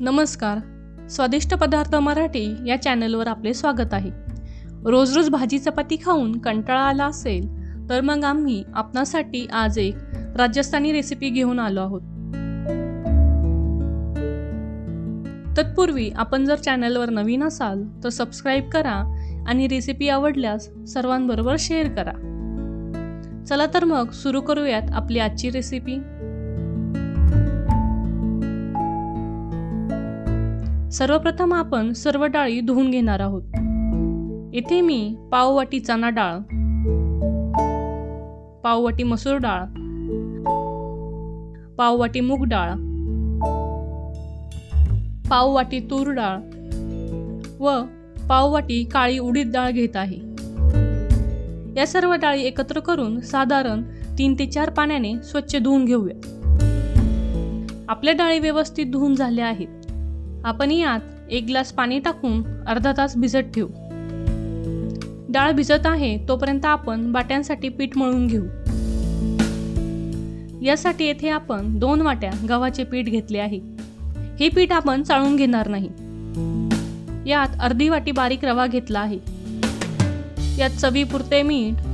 नमस्कार. स्वादिष्ट पदार्थ मराठी या चॅनलवर आपले स्वागत आहे. रोज रोज भाजी चपाती खाऊन कंटाळा आला असेल तर मग आम्ही आपणासाठी आज एक राजस्थानी रेसिपी घेऊन आलो आहोत. तत्पूर्वी आपण जर चॅनलवर नवीन असाल तर सबस्क्राईब करा आणि रेसिपी आवडल्यास सर्वांबरोबर शेअर करा. चला तर मग सुरू करूयात आपली आजची रेसिपी सर्वप्रथम आपण सर्व डाळी धुवून घेणार आहोत. इथे मी पाववाटी चणा डाळ पाववाटी मसूर डाळ पाववाटी मूग डाळ पाववाटी तूर डाळ व पाववाटी काळी उडीद डाळ घेत आहे. या सर्व डाळी एकत्र करून साधारण तीन ते चार पाण्याने स्वच्छ धुवून घेऊया. आपल्या डाळी व्यवस्थित धुवून झाल्या आहेत. आपण यात एक ग्लास पाणी टाकून अर्धा तास भिजत ठेवू. डाळ भिजत आहे तोपर्यंत आपण बाट्यांसाठी पीठ मळून घेऊ. यासाठी येथे आपण दोन वाट्या गव्हाचे पीठ घेतले आहे. हे पीठ आपण चाळून घेणार नाही. यात अर्धी वाटी बारीक रवा घेतला आहे. यात चवीपुरते मीठ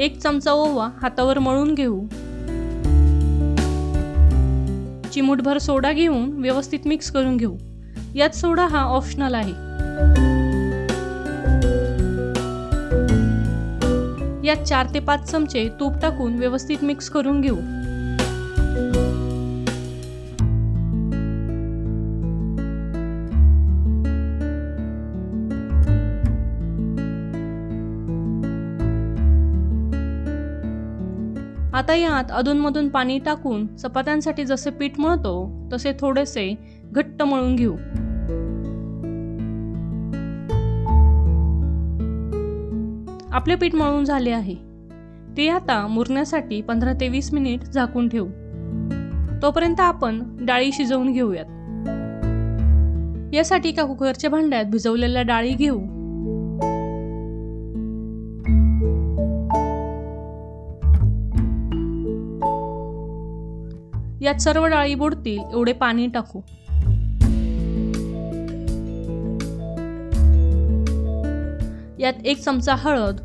एक चमचा ओवा हातावर मळून घेऊ. चिमूटभर सोडा घेऊन व्यवस्थित मिक्स करून घेऊ. यात सोडा हा ऑप्शनल आहे. यात चार ते पाच चमचे तूप टाकून व्यवस्थित मिक्स करून घेऊ. आता यात अधूनमधून पाणी टाकून चपात्यांसाठी जसे पीठ मळतो तसे थोडेसे घट्ट मळून घेऊ. आपले पीठ मळून झाले आहे. ते आता मुरण्यासाठी पंधरा ते वीस मिनिट झाकून ठेवू. तोपर्यंत आपण डाळी शिजवून घेऊयात. यासाठी एका कुकरच्या भांड्यात भिजवलेल्या डाळी घेऊ. यात सर्व डाळी बुडतील एवढे पाणी टाकू. यात एक चमचा हळद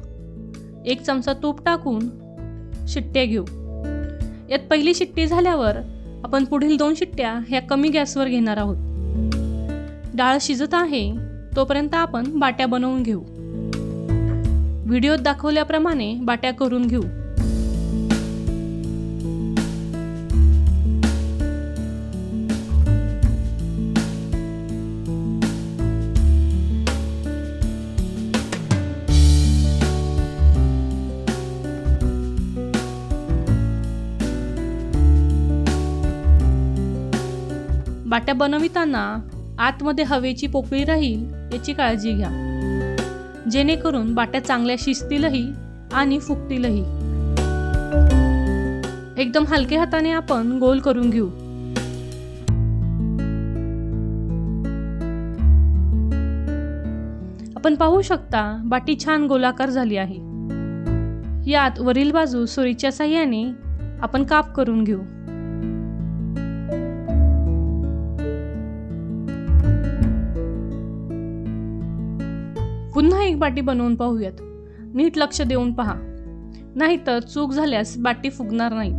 एक चमचा तूप टाकून शिट्ट्या घेऊ. यात पहिली शिट्टी झाल्यावर आपण पुढील दोन शिट्ट्या ह्या कमी गॅसवर घेणार आहोत. डाळ शिजत आहे तोपर्यंत आपण बाट्या बनवून घेऊ. व्हिडिओत दाखवल्याप्रमाणे बाट्या करून घेऊ. बाट्या बनविताना आतमध्ये हवेची पोकळी राहील याची काळजी घ्या. जेणेकरून बाट्या चांगल्या शिजतीलही आणि फुगतीलही. एकदम हलक्या हाताने आपण गोल करून घेऊ. आपण पाहू शकता बाटी छान गोलाकार झाली आहे. यात वरील बाजू सुरीच्या साह्याने आपण काप करून घेऊ. पुन्हा एक बाटी बनवून पाहूयात. नीट लक्ष देऊन पहा. नाहीतर चूक झाल्यास बाटी फुगणार नाही.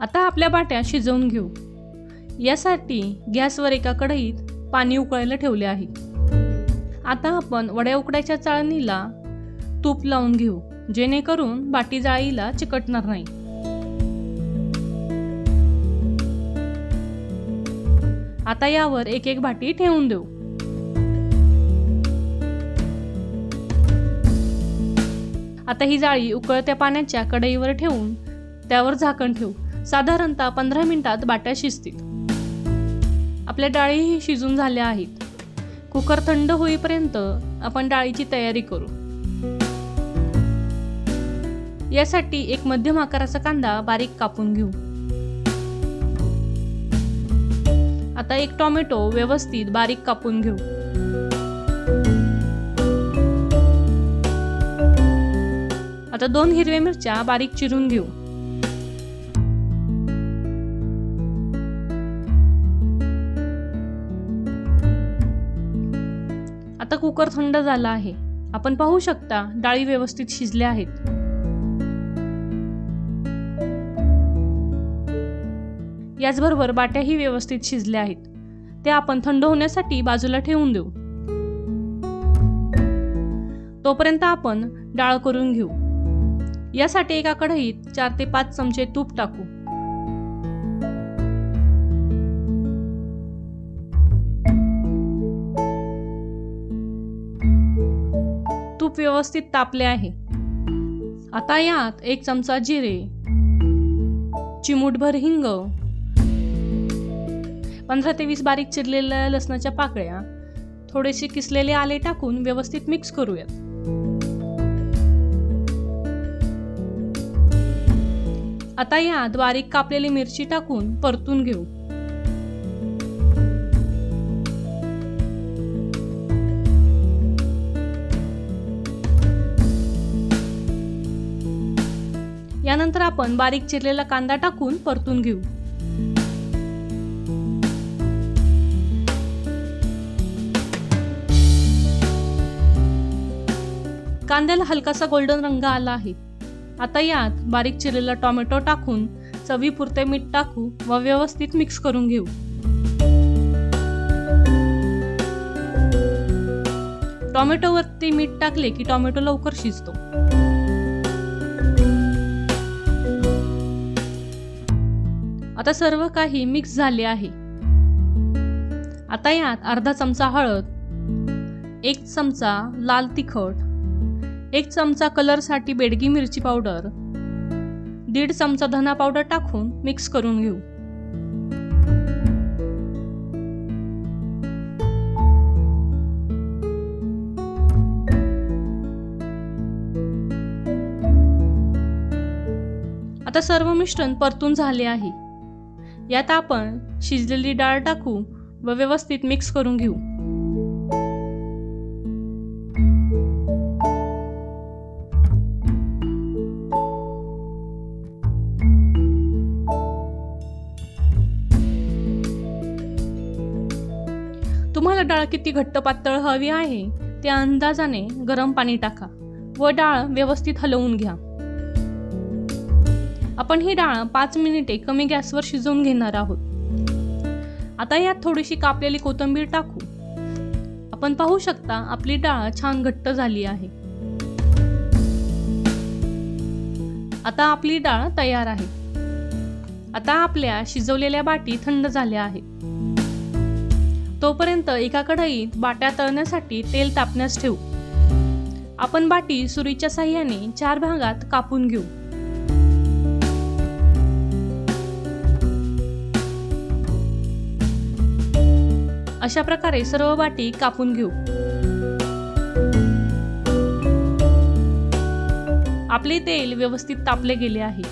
आता आपल्या बाट्या शिजवून घेऊ. यासाठी गॅसवर एका कढईत पाणी उकळायला ठेवले आहे. आता आपण वड्या उकडायच्या चाळणीला तूप लावून घेऊ जेणेकरून बाटी जाळीला चिकटणार नाही. आता यावर एक एक बाटी ठेवून देऊ. आता ही जाळी उकळत्या पाण्याच्या कढईवर ठेवून त्यावर झाकण ठेवू. साधारणतः पंधरा मिनिटात बाट्या शिजतील. आपल्या डाळीही शिजून झाल्या आहेत. कुकर थंड होईपर्यंत आपण डाळीची तयारी करू. यासाठी एक मध्यम आकाराचा कांदा बारीक कापून घेऊ. आता एक टोमॅटो व्यवस्थित बारीक कापून घेऊ. आता दोन हिरव्या मिरच्या बारीक चिरून घेऊ. आता कुकर थंड झाला आहे. आपण पाहू शकता डाळी व्यवस्थित शिजल्या आहेत. याचबरोबर बाट्याही व्यवस्थित शिजल्या आहेत. त्या आपण थंड होण्यासाठी बाजूला ठेवून देऊ. तोपर्यंत आपण डाळ करून घेऊ. यासाठी एका कढईत चार ते पाच चमचे तूप टाकू. खूप व्यवस्थित तापले आहे. आता यात एक चमचा जिरे चिमूटभर हिंग पंधरा ते वीस बारीक चिरलेल्या लसणाच्या पाकळ्या थोडेसे किसलेले आले टाकून व्यवस्थित मिक्स करूयात. आता यात बारीक कापलेली मिरची टाकून परतून घेऊ. यानंतर आपण बारीक चिरलेला कांदा टाकून परतून घेऊ. कांद्याला हलकासा गोल्डन रंग आला आहे. आता यात बारीक चिरलेला टोमॅटो टाकून चवीपुरते मीठ टाकू व व्यवस्थित मिक्स करून घेऊ. टोमॅटोवरती मीठ टाकले की टोमॅटो लवकर शिजतो. आता सर्व काही मिक्स झाले आहे. आता यात अर्धा चमचा हळद एक चमचा लाल तिखट एक चमचा कलरसाठी बेडगी मिरची पावडर दीड चमचा धना पावडर टाकून मिक्स करून घेऊ. आता सर्व मिश्रण परतून झाले आहे. यात आपण शिजलेली डाळ टाकू व व्यवस्थित मिक्स करून घेऊ. तुम्हाला डाळ किती घट्ट पातळ हवी आहे त्या अंदाजाने गरम पाणी टाका व डाळ व्यवस्थित हलवून घ्या. आपण ही डाळ पाच मिनिटे कमी गॅसवर शिजवून घेणार आहोत. आता यात थोडीशी कापलेली कोथिंबीर टाकू. आपण पाहू शकता आपली डाळ छान घट्ट झाली आहे. आता आपली डाळ तयार आहे. आता आपल्या शिजवलेल्या बाटी थंड झाल्या आहेत. तोपर्यंत एका कढईत बाट्या तळण्यासाठी तेल तापण्यास ठेवू. आपण बाटी सुरीच्या साह्याने चार भागात कापून घेऊ. अशा प्रकारे सर्व बाटी कापून घेऊ. आपले तेल व्यवस्थित तापले गेले आहे.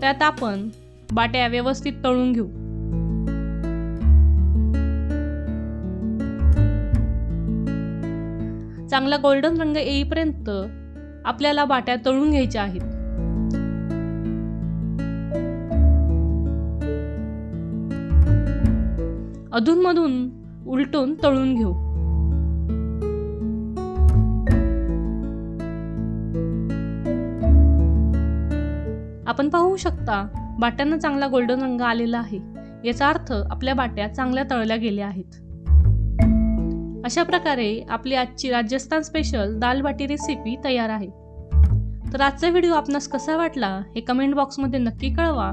त्यात आपण बाट्या व्यवस्थित तळून घेऊ. चांगला गोल्डन रंग येईपर्यंत आपल्याला बाट्या तळून घ्यायच्या आहेत. अधूनमधून उलटून तळून घेऊ. आपण पाहू शकता बाट्यांना चांगला गोल्डन रंग आलेला आहे. याचा अर्थ आपल्या बाट्या चांगल्या तळल्या गेल्या आहेत. अशा प्रकारे आपली आजची राजस्थान स्पेशल दाल बाटी रेसिपी तयार आहे. तर आजचा व्हिडिओ आपणास कसा वाटला हे कमेंट बॉक्समध्ये नक्की कळवा.